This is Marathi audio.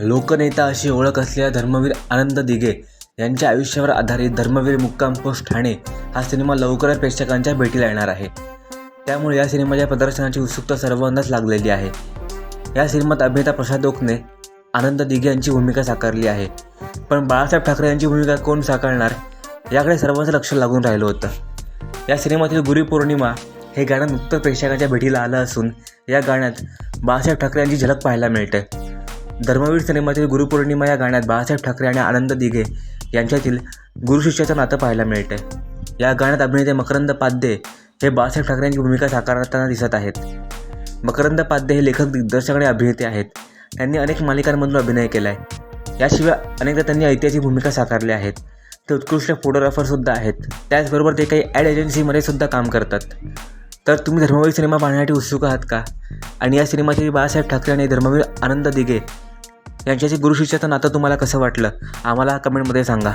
लोकनेता अशी ओळख असलेल्या धर्मवीर आनंद दिघे यांच्या आयुष्यावर आधारित धर्मवीर मुक्काम पोस्ट ठाणे हा सिनेमा लवकरच प्रेक्षकांच्या भेटीला येणार आहे. त्यामुळे या सिनेमाच्या प्रदर्शनाची उत्सुकता सर्वांनाच लागलेली आहे. या सिनेमात अभिनेता प्रसाद ओकने आनंद दिघे यांची भूमिका साकारली आहे. पण बाळासाहेब ठाकरे यांची भूमिका कोण साकारणार याकडे सर्वांचं लक्ष लागून राहिलं होतं. या सिनेमातील गुरुपौर्णिमा हे गाणं नुकतं प्रेक्षकांच्या भेटीला आलं असून या गाण्यात बाळासाहेब ठाकरे यांची झलक पाहायला मिळते. धर्मवीर सिनेमातील गुरुपौर्णिमा या गाण्यात बाळासाहेब ठाकरे आणि आनंद दिघे यांच्यातील गुरुशिष्याचं नातं पाहायला मिळते या गाण्यात अभिनेते मकरंद पाध्ये हे बाळासाहेब ठाकरे यांची भूमिका साकारताना दिसत आहेत. मकरंद पाध्ये हे लेखक दिग्दर्शक आणि अभिनेते आहेत. त्यांनी अनेक मालिकांमधून अभिनय केला आहे याशिवाय अनेकदा त्यांनी ऐतिहासिक भूमिका साकारल्या आहेत. ते उत्कृष्ट फोटोग्राफरसुद्धा आहेत. त्याचबरोबर ते काही ॲड एजन्सीमध्ये सुद्धा काम करतात. तर तुम्ही धर्मवीर सिनेमा पाहण्यासाठी उत्सुक आहात का? आणि या सिनेमातील बाळासाहेब ठाकरे आणि धर्मवीर आनंद दिघे यांच्याशी गुरुशिष्याचं नातं तुम्हाला कसं वाटलं? आम्हाला कमेंटमध्ये सांगा.